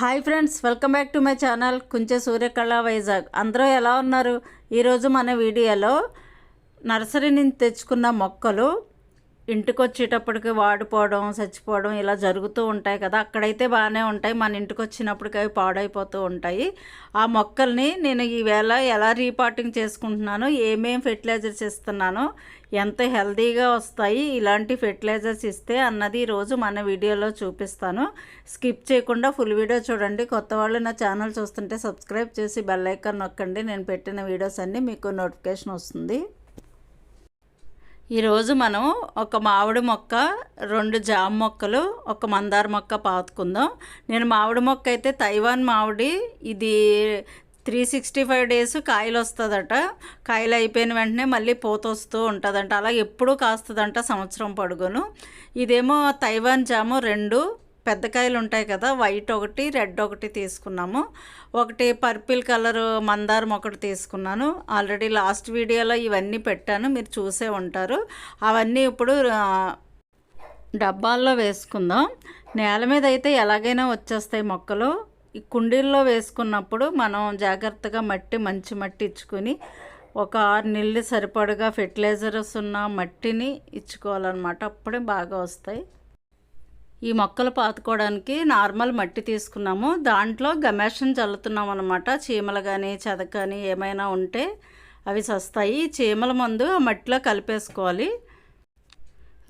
Hi friends welcome back to my channel Kunche Suryakala Vizag. అందరూ ఎలా ఉన్నారు? ఈరోజు మన వీడియోలో నర్సరీ నుంచి తెచ్చుకున్న మొక్కలు ఇంటికి వచ్చేటప్పటికి వాడిపోవడం చచ్చిపోవడం ఇలా జరుగుతూ ఉంటాయి కదా. అక్కడైతే బాగానే ఉంటాయి. మన ఇంటికి వచ్చినప్పటికి అవి పాడైపోతూ ఉంటాయి. ఆ మొక్కల్ని నేను ఈవేళ ఎలా రీపాటింగ్ చేసుకుంటున్నాను ఏమేమి ఫెర్టిలైజర్స్ ఇస్తున్నాను ఎంత హెల్తీగా వస్తాయి ఇలాంటి ఫెర్టిలైజర్స్ ఇస్తే అన్నది ఈరోజు మన వీడియోలో చూపిస్తాను. స్కిప్ చేయకుండా ఫుల్ వీడియో చూడండి. కొత్త వాళ్ళు నా ఛానల్ చూస్తుంటే సబ్స్క్రైబ్ చేసి బెల్ ఐకాన్ నొక్కండి. నేను పెట్టిన వీడియోస్ అన్నీ మీకు నోటిఫికేషన్ వస్తుంది. ఈరోజు మనం ఒక మామిడి మొక్క రెండు జామ మొక్కలు ఒక మందార మొక్క పాతుకుందాం. నేను మామిడి మొక్క అయితే తైవాన్ మామిడి ఇది త్రీ సిక్స్టీ ఫైవ్ డేస్ కాయలు వస్తుందట కాయలు అయిపోయిన వెంటనే మళ్ళీ పూత వస్తూ ఉంటుందంట. అలా ఎప్పుడూ కాస్తుందంట సంవత్సరం పడుగును. ఇదేమో తైవాన్ జాము రెండు పెద్ద కాయలు ఉంటాయి కదా వైట్ ఒకటి రెడ్ ఒకటి తీసుకున్నాము. ఒకటి పర్పిల్ కలర్ మందారం ఒకటి తీసుకున్నాను. ఆల్రెడీ లాస్ట్ వీడియోలో ఇవన్నీ పెట్టాను మీరు చూసే ఉంటారు. అవన్నీ ఇప్పుడు డబ్బాల్లో వేసుకుందాం. నేల మీద అయితే ఎలాగైనా వచ్చేస్తాయి మొక్కలు. ఈ కుండీల్లో వేసుకున్నప్పుడు మనం జాగ్రత్తగా మట్టి మంచి మట్టి ఇచ్చుకొని ఒక ఆరు నెలలు సరిపడగా ఫెర్టిలైజర్స్ ఉన్న మట్టిని ఇచ్చుకోవాలన్నమాట. అప్పుడే బాగా వస్తాయి. ఈ మొక్కలు పాతుకోవడానికి నార్మల్ మట్టి తీసుకున్నాము. దాంట్లో గమేషన్ చల్లుతున్నాం అనమాట చీమలు కానీ చెదక కానీ ఏమైనా ఉంటే అవి సస్తాయి. చీమల మందు ఆ మట్టిలో కలిపేసుకోవాలి.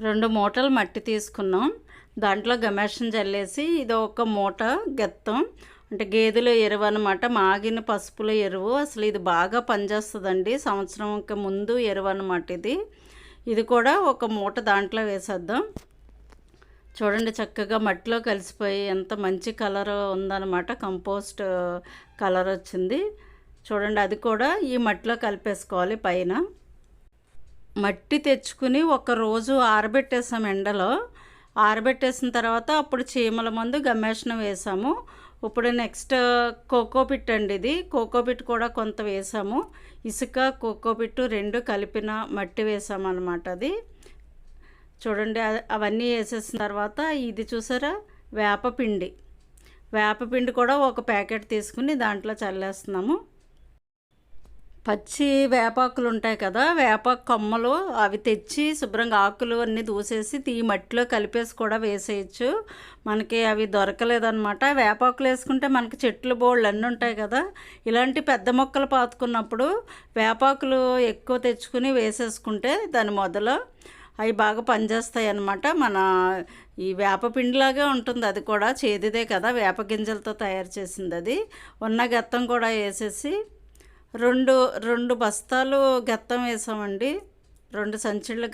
రెండు మూటలు మట్టి తీసుకున్నాం. దాంట్లో గమేషన్ చల్లేసి ఇది ఒక మూట గెత్తం. అంటే గేదెల ఎరువు అనమాట మాగిన పసుపుల ఎరువు. అసలు ఇది బాగా పనిచేస్తుందండి. సంవత్సరంకి ముందు ఎరువు అనమాట ఇది. ఇది కూడా ఒక మూట దాంట్లో వేసేద్దాం. చూడండి చక్కగా మట్టిలో కలిసిపోయి ఎంత మంచి కలర్ ఉందన్నమాట. కంపోస్ట్ కలర్ వచ్చింది. చూడండి అది కూడా ఈ మట్టిలో కలిపేసుకోవాలి పైన. మట్టి తెచ్చుకుని ఒక రోజు ఆరబెట్టేసాం ఎండలో. ఆరబెట్టేసిన తర్వాత అప్పుడు చీమల మందు గమ్మేషణం వేసాము. ఇప్పుడు నెక్స్ట్ కోకోపిట్ అండి ఇది. కోకోపిట్ కూడా కొంత వేసాము. ఇసుక కోకోపిట్టు రెండు కలిపిన మట్టి వేసాము అనమాట అది. చూడండి అవన్నీ వేసేసిన తర్వాత ఇది చూసారా? వేపపిండి వేపపిండి కూడా ఒక ప్యాకెట్ తీసుకుని దాంట్లో చల్లేస్తున్నాము. పచ్చి వేపాకులు ఉంటాయి కదా వేపాకు కొమ్మలు అవి తెచ్చి శుభ్రంగా ఆకులు అన్నీ దూసేసి ఈ మట్టిలో కలిపేసి కూడా వేసేయచ్చు. మనకి అవి దొరకలేదన్నమాట. వేపాకులు వేసుకుంటే మనకి చెట్లు బోళ్ళు అన్నీ ఉంటాయి కదా. ఇలాంటి పెద్ద మొక్కలు పాతుకున్నప్పుడు వేపాకులు ఎక్కువ తెచ్చుకుని వేసేసుకుంటే దాని మొదలు అవి బాగా పనిచేస్తాయి అన్నమాట మన ఈ వేపపిండిలాగే ఉంటుంది. అది కూడా చేదుదే కదా. వేప గింజలతో తయారు చేసింది అది. ఉన్న గత్తం కూడా వేసేసి రెండు రెండు బస్తాలు గత్తం వేసామండి. రెండు సంచులు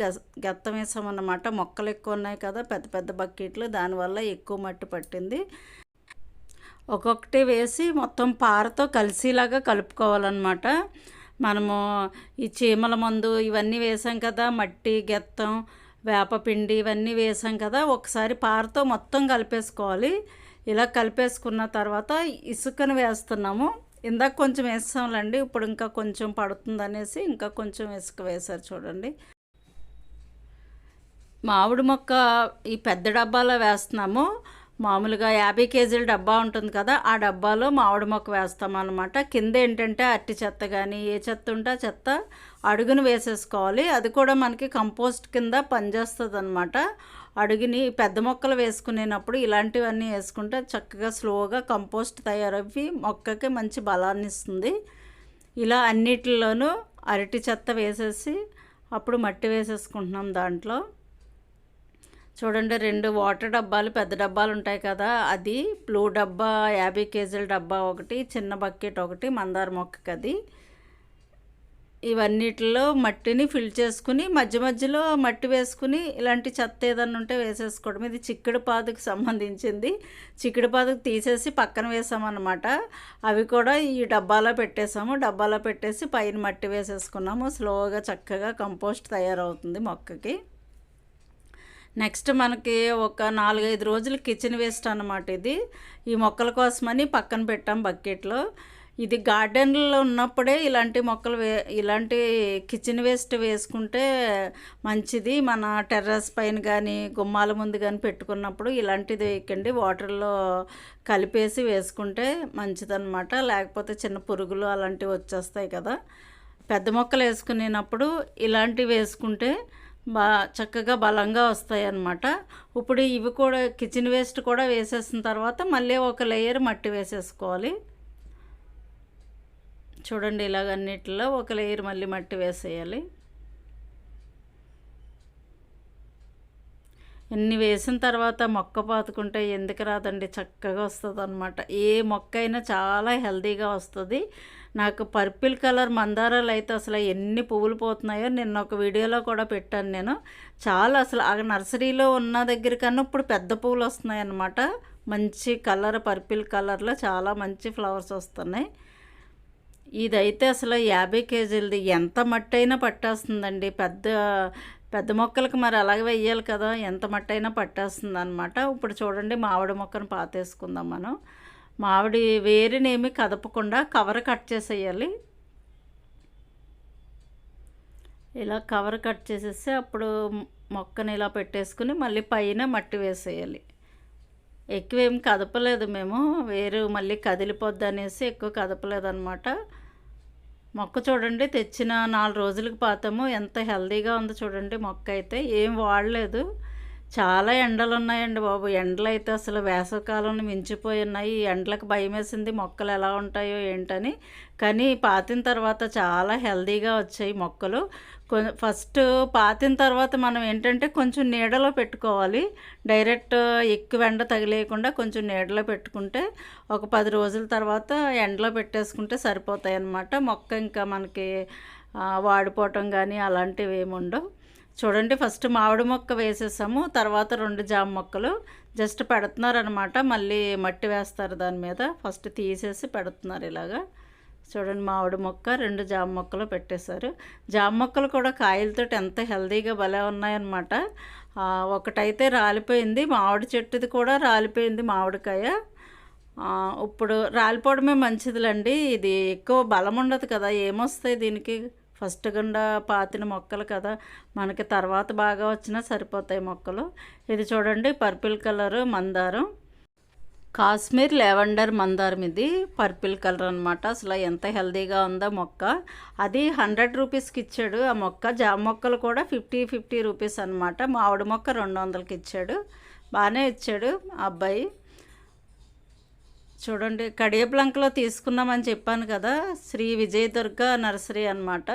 గత్తం వేసామన్నమాట. మొక్కలు ఎక్కువ ఉన్నాయి కదా పెద్ద పెద్ద బకెట్లు. దానివల్ల ఎక్కువ మట్టి పట్టింది. ఒక్కొక్కటి వేసి మొత్తం పారతో కలిసేలాగా కలుపుకోవాలన్నమాట. మనము ఈ చీమల మందు ఇవన్నీ వేసాం కదా మట్టి గెత్తం వేపపిండి ఇవన్నీ వేసాం కదా ఒకసారి పారతో మొత్తం కలిపేసుకోవాలి. ఇలా కలిపేసుకున్న తర్వాత ఇసుకను వేస్తున్నాము. ఇందాక కొంచెం వేస్తాంలేండి ఇప్పుడు ఇంకా కొంచెం పడుతుంది అనేసి ఇంకా కొంచెం ఇసుక వేశారు చూడండి. మామిడి మొక్క ఈ పెద్ద డబ్బాలో వేస్తున్నాము. మామూలుగా యాభై కేజీల డబ్బా ఉంటుంది కదా ఆ డబ్బాలో మామిడి మొక్క వేస్తాం అనమాట కింద ఏంటంటే అట్టి చెత్త కానీ ఏ చెత్త ఉంటే ఆ చెత్త అడుగును వేసేసుకోవాలి. అది కూడా మనకి కంపోస్ట్ కింద పనిచేస్తుంది అనమాట అడుగుని పెద్ద మొక్కలు వేసుకునేటప్పుడు ఇలాంటివన్నీ వేసుకుంటే చక్కగా స్లోగా కంపోస్ట్ తయారవి మొక్కకి మంచి బలాన్ని ఇస్తుంది. ఇలా అన్నిటిలోనూ అరటి చెత్త వేసేసి అప్పుడు మట్టి వేసేసుకుంటున్నాం దాంట్లో. చూడండి రెండు వాటర్ డబ్బాలు పెద్ద డబ్బాలు ఉంటాయి కదా. అది బ్లూ డబ్బా యాభై కేజీల డబ్బా ఒకటి చిన్న బకెట్ ఒకటి మందార మొక్కకి అది ఇవన్నిటిలో మట్టిని ఫిల్ చేసుకుని మధ్య మధ్యలో మట్టి వేసుకుని ఇలాంటి చెత్త ఏదన్నా ఉంటే వేసేసుకోవడం. ఇది చిక్కుడు పాదుకు సంబంధించింది. చిక్కుడు పాదుకు తీసేసి పక్కన వేసామన్నమాట. అవి కూడా ఈ డబ్బాలో పెట్టేసాము. డబ్బాలో పెట్టేసి పైన మట్టి వేసేసుకున్నాము. స్లోగా చక్కగా కంపోస్ట్ తయారవుతుంది మొక్కకి. నెక్స్ట్ మనకి ఒక నాలుగైదు రోజులు కిచెన్ వేస్ట్ అనమాట ఇది. ఈ మొక్కల కోసమని పక్కన పెట్టాం బకెట్లో. ఇది గార్డెన్లో ఉన్నప్పుడే ఇలాంటి మొక్కలు వే ఇలాంటి కిచెన్ వేస్ట్ వేసుకుంటే మంచిది. మన టెర్రస్ పైన కానీ గుమ్మాల ముందు కానీ పెట్టుకున్నప్పుడు ఇలాంటిది వేయకండి వాటర్లో కలిపేసి వేసుకుంటే మంచిదన్నమాట. లేకపోతే చిన్న పురుగులు అలాంటివి వచ్చేస్తాయి కదా. పెద్ద మొక్కలు వేసుకునేటప్పుడు ఇలాంటివి వేసుకుంటే బా చక్కగా బలంగా వస్తాయి అన్నమాట ఇప్పుడు ఇవి కూడా కిచెన్ వేస్ట్ కూడా వేసేసిన తర్వాత మళ్ళీ ఒక లేయర్ మట్టి వేసేసుకోవాలి. చూడండి ఇలాగ అన్నిటిలో ఒక లేయర్ మళ్ళీ మట్టి వేసేయాలి. ఇన్ని వేసిన తర్వాత మొక్క పాతుకుంటే ఎందుకు రాదండి? చక్కగా వస్తుంది అనమాట ఏ మొక్క అయినా చాలా హెల్తీగా వస్తుంది. నాకు పర్పిల్ కలర్ మందారాలు అయితే అసలు ఎన్ని పువ్వులు పోతున్నాయో నిన్న ఒక వీడియోలో కూడా పెట్టాను నేను. చాలా అసలు ఆ నర్సరీలో ఉన్న దగ్గర కన్నా ఇప్పుడు పెద్ద పువ్వులు వస్తున్నాయి అన్నమాట. మంచి కలర్ పర్పిల్ కలర్లో చాలా మంచి ఫ్లవర్స్ వస్తున్నాయి. ఇదైతే అసలు యాభై కేజీలది. ఎంత మట్టి అయినా పట్టేస్తుందండి. పెద్ద పెద్ద మొక్కలకు మరి అలాగే వెయ్యాలి కదా. ఎంత మట్టి అయినా పట్టేస్తుంది అనమాట ఇప్పుడు చూడండి మామిడి మొక్కను పాతేసుకుందాం మనం. మామిడి వేరునేమి కదపకుండా కవర్ కట్ చేసేయాలి. ఇలా కవర్ కట్ చేసేసి అప్పుడు మొక్కని ఇలా పెట్టేసుకుని మళ్ళీ పైన మట్టి వేసేయాలి. ఎక్కువ ఏం కదపలేదు మేము. వేరు మళ్ళీ కదిలిపోద్ది అనేసి ఎక్కువ కదపలేదు అనమాట మొక్క చూడండి తెచ్చిన నాలుగు రోజులకు పాతము. ఎంత హెల్దీగా ఉందో చూడండి మొక్క అయితే. ఏం వాడలేదు. చాలా ఎండలు ఉన్నాయండి బాబు. ఎండలు అయితే అసలు వేసవకాలం మించిపోయి ఉన్నాయి ఈ ఎండలకు భయం వేసింది మొక్కలు ఎలా ఉంటాయో ఏంటని. కానీ పాతిన తర్వాత చాలా హెల్దీగా వచ్చాయి మొక్కలు. ఫస్ట్ పాతిన తర్వాత మనం ఏంటంటే కొంచెం నీడలో పెట్టుకోవాలి. డైరెక్ట్ ఎక్కువ ఎండ తగిలేయకుండా కొంచెం నీడలో పెట్టుకుంటే ఒక పది రోజుల తర్వాత ఎండలో పెట్టేసుకుంటే సరిపోతాయి అన్నమాట మొక్క ఇంకా మనకి వాడిపోవటం కానీ అలాంటివి ఏమి ఉండవు చూడండి ఫస్ట్ మామిడి మొక్క వేసేసాము తర్వాత రెండు జామ మొక్కలు. జస్ట్ పెడుతున్నారనమాట మళ్ళీ మట్టి వేస్తారు దాని మీద. ఫస్ట్ తీసేసి పెడుతున్నారు ఇలాగా. చూడండి మామిడి మొక్క రెండు జామ మొక్కలు పెట్టేశారు. జామ మొక్కలు కూడా కాయలతో ఎంత హెల్దీగా భలే ఉన్నాయన్నమాట. ఒకటైతే రాలిపోయింది మామిడి చెట్టుది కూడా రాలిపోయింది మామిడికాయ. ఇప్పుడు రాలిపోవడమే మంచిదిలండి ఇది ఎక్కువ బలం ఉండదు కదా ఏమొస్తాయి దీనికి? ఫస్ట్ గుండా పాతిన మొక్కలు కదా. మనకి తర్వాత బాగా వచ్చినా సరిపోతాయి మొక్కలు. ఇది చూడండి పర్పుల్ కలరు మందారం. కాశ్మీర్ లెవెండర్ మందారం ఇది పర్పుల్ కలర్ అనమాట అసలు ఎంత హెల్దీగా ఉందో మొక్క. అది హండ్రెడ్ రూపీస్కి ఇచ్చాడు. ఆ మొక్క జామ మొక్కలు కూడా ఫిఫ్టీ ఫిఫ్టీ రూపీస్ అనమాట మామిడి మొక్క రెండు వందలకి ఇచ్చాడు. బాగానే ఇచ్చాడు ఆ అబ్బాయి. చూడండి కడియప్లంకలో తీసుకుందామని చెప్పాను కదా శ్రీ విజయ దుర్గ నర్సరీ అనమాట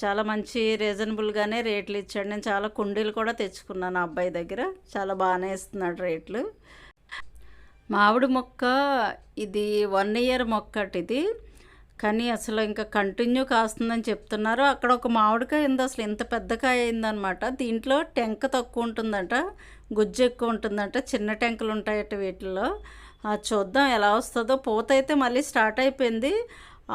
చాలా మంచి రీజనబుల్గానే రేట్లు ఇచ్చాడు. నేను చాలా కుండీలు కూడా తెచ్చుకున్నాను అబ్బాయి దగ్గర. చాలా బాగానే ఇస్తున్నాడు రేట్లు. మామిడి మొక్క ఇది వన్ ఇయర్ మొక్కటి ఇది కానీ అసలు ఇంకా కంటిన్యూ కాస్తుందని చెప్తున్నారు. అక్కడ ఒక మామిడికాయ ఉంది అసలు ఇంత పెద్ద కాయ అయిందనమాట దీంట్లో టెంక తక్కువ ఉంటుందంట గుజ్జు ఎక్కువ ఉంటుందంట చిన్న టెంకలు ఉంటాయట వీటిల్లో. చూద్దాం ఎలా వస్తుందో. పూత అయితే మళ్ళీ స్టార్ట్ అయిపోయింది.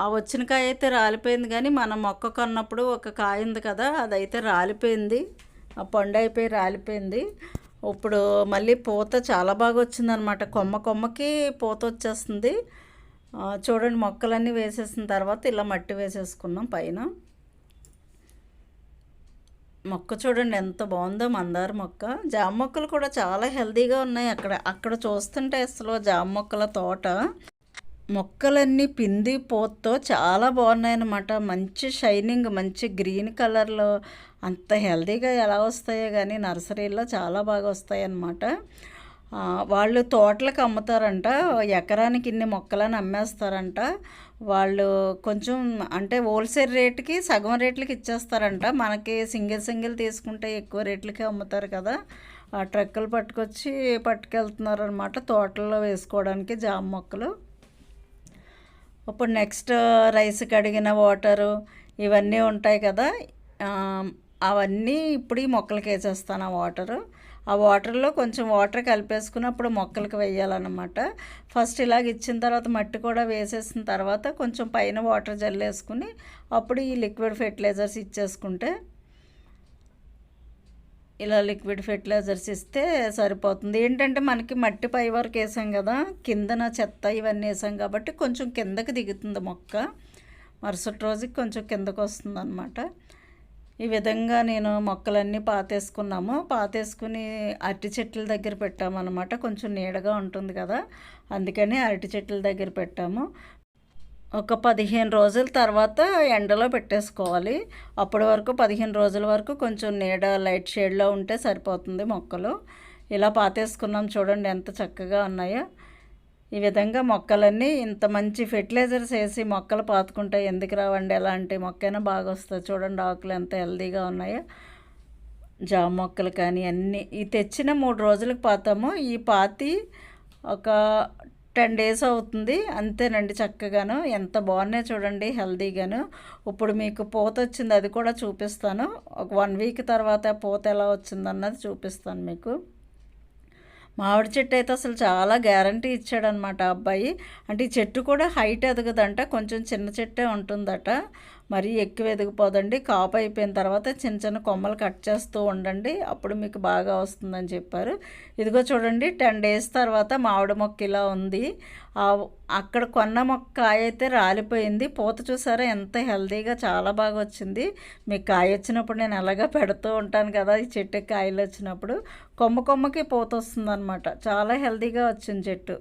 ఆ వచ్చిన కాయ అయితే రాలిపోయింది కానీ మనం మొక్క కొన్నప్పుడు ఒక కాయ ఉంది కదా అదైతే రాలిపోయింది. ఆ పండు అయిపోయి రాలిపోయింది. ఇప్పుడు మళ్ళీ పూత చాలా బాగా వచ్చిందనమాట కొమ్మ కొమ్మకి పూత వచ్చేస్తుంది. చూడండి మొక్కలన్నీ వేసేసిన తర్వాత ఇలా మట్టి వేసేసుకున్నాం పైన. మొక్క చూడండి ఎంత బాగుందో మందార మొక్క. జామ మొక్కలు కూడా చాలా హెల్దీగా ఉన్నాయి అక్కడ. అక్కడ చూస్తుంటే అసలు జామ మొక్కల తోట. మొక్కలన్నీ పింది పోతతో చాలా బాగున్నాయి అన్నమాట మంచి షైనింగ్ మంచి గ్రీన్ కలర్లో అంత హెల్దీగా ఎలా వస్తాయో కానీ నర్సరీలో చాలా బాగా వస్తాయన్నమాట. వాళ్ళు తోటలకు అమ్ముతారంట. ఎకరానికి ఇన్ని మొక్కలని అమ్మేస్తారంట. వాళ్ళు కొంచెం అంటే హోల్సేల్ రేట్కి సగం రేట్లకి ఇచ్చేస్తారంట. మనకి సింగిల్ సింగిల్ తీసుకుంటే ఎక్కువ రేట్లకే అమ్ముతారు కదా. ఆ ట్రక్కులు పట్టుకొచ్చి పట్టుకెళ్తున్నారు అనమాట తోటల్లో వేసుకోవడానికి జామ మొక్కలు. ఇప్పుడు నెక్స్ట్ రైస్ కడిగిన వాటరు ఇవన్నీ ఉంటాయి కదా. అవన్నీ ఇప్పుడు ఈ మొక్కలకి వేసేస్తాను ఆ వాటరు. ఆ వాటర్లో కొంచెం వాటర్ కలిపేసుకుని అప్పుడు మొక్కలకు వేయాలన్నమాట. ఫస్ట్ ఇలాగ ఇచ్చిన తర్వాత మట్టి కూడా వేసేసిన తర్వాత కొంచెం పైన వాటర్ జల్లేసుకుని అప్పుడు ఈ లిక్విడ్ ఫెర్టిలైజర్స్ ఇచ్చేసుకుంటే ఇలా లిక్విడ్ ఫెర్టిలైజర్స్ ఇస్తే సరిపోతుంది. ఏంటంటే మనకి మట్టి పై వరకు వేసాం కదా కిందన చెత్త ఇవన్నీ వేసాం కాబట్టి కొంచెం కిందకి దిగుతుంది మొక్క. మరుసటి రోజుకి కొంచెం కిందకు వస్తుంది అనమాట ఈ విధంగా నేను మొక్కలన్నీ పాతేసుకున్నాము. పాతేసుకుని అరటి చెట్ల దగ్గర పెట్టామన్నమాట. కొంచెం నీడగా ఉంటుంది కదా. అందుకని అరటి చెట్ల దగ్గర పెట్టాము. ఒక పదిహేను రోజుల తర్వాత ఎండలో పెట్టేసుకోవాలి. అప్పటి వరకు పదిహేను రోజుల వరకు కొంచెం నీడ లైట్ షేడ్లో ఉంటే సరిపోతుంది మొక్కలు. ఇలా పాతేసుకున్నాం. చూడండి ఎంత చక్కగా ఉన్నాయో. ఈ విధంగా మొక్కలన్నీ ఇంత మంచి ఫెర్టిలైజర్స్ వేసి మొక్కలు పాతుకుంటే ఎందుకు రావండి? ఎలాంటి మొక్కైనా బాగా వస్తుంది చూడండి ఆకులు ఎంత హెల్దీగా ఉన్నాయో. జామ మొక్కలు కానీ అన్నీ. ఈ తెచ్చిన మూడు రోజులకు పాతాము. ఈ పాతి ఒక టెన్ డేస్ అవుతుంది. అంతేనండి చక్కగాను. ఎంత బాగున్నాయి చూడండి హెల్దీగాను ఇప్పుడు మీకు పూత వచ్చింది అది కూడా చూపిస్తాను. ఒక వన్ వీక్ తర్వాత పూత ఎలా వచ్చిందన్నది చూపిస్తాను మీకు. మామిడి చెట్టు అయితే అసలు చాలా గ్యారంటీ ఇచ్చాడనమాట అబ్బాయి. అంటే ఈ చెట్టు కూడా హైట్ ఎదగదంట కొంచెం చిన్న చెట్టే ఉంటుందట. మరీ ఎక్కువ ఎదిగిపోదండి. కాపు అయిపోయిన తర్వాత చిన్న చిన్న కొమ్మలు కట్ చేస్తూ ఉండండి. అప్పుడు మీకు బాగా వస్తుందని చెప్పారు. ఇదిగో చూడండి టెన్ డేస్ తర్వాత మామిడి మొక్క ఇలా ఉంది. అక్కడ కొన్న మొక్క కాయ అయితే రాలిపోయింది. పూత చూసారా ఎంత హెల్తీగా చాలా బాగా వచ్చింది. మీకు కాయ వచ్చినప్పుడు నేను అలాగా పెడుతూ ఉంటాను కదా ఈ చెట్టుకి కాయలు వచ్చినప్పుడు. కొమ్మ కొమ్మకి పూత వస్తుందన్నమాట. చాలా హెల్తీగా వచ్చింది చెట్టు.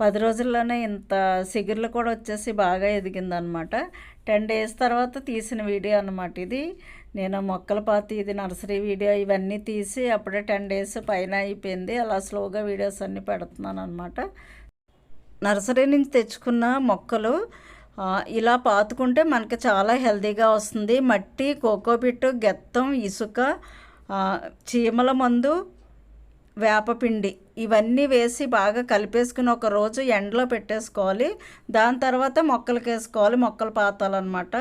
పది రోజుల్లోనే ఇంత సిగుర్లు కూడా వచ్చేసి బాగా ఎదిగిందనమాట. టెన్ డేస్ తర్వాత తీసిన వీడియో అనమాట ఇది. నేను మొక్కల పాతి ఇది నర్సరీ వీడియో ఇవన్నీ తీసి అప్పుడే టెన్ డేస్ పైన అయిపోయింది. అలా స్లోగా వీడియోస్ అన్నీ పెడుతున్నాను అనమాట నర్సరీ నుంచి తెచ్చుకున్న మొక్కలు ఇలా పాతుకుంటే మనకి చాలా హెల్తీగా వస్తుంది. మట్టి కోకోపిట్టు గెత్తం ఇసుక చీమల మందు వేపపిండి ఇవన్నీ వేసి బాగా కలిపేసుకుని ఒక రోజు ఎండలో పెట్టేసుకోవాలి. దాని తర్వాత మొక్కలకి వేసుకోవాలి మొక్కలు పాతాలన్నమాట.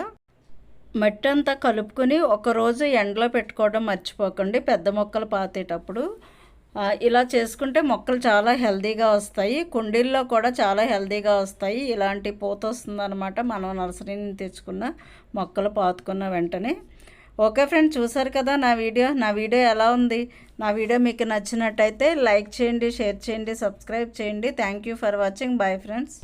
మట్టి అంతా కలుపుకొని ఒకరోజు ఎండలో పెట్టుకోవడం మర్చిపోకండి పెద్ద మొక్కలు పాతేటప్పుడు. ఇలా చేసుకుంటే మొక్కలు చాలా హెల్దీగా వస్తాయి. కుండీల్లో కూడా చాలా హెల్దీగా వస్తాయి. ఇలాంటి పూత వస్తుందన్నమాట మనం నర్సరీ తెచ్చుకున్న మొక్కలు పాతుకున్న వెంటనే. ఓకే ఫ్రెండ్ చూసారు కదా నా వీడియో? నా వీడియో ఎలా ఉంది? నా వీడియో మీకు నచ్చినట్టయితే లైక్ చేయండి షేర్ చేయండి సబ్స్క్రైబ్ చేయండి. Thank you for watching bye friends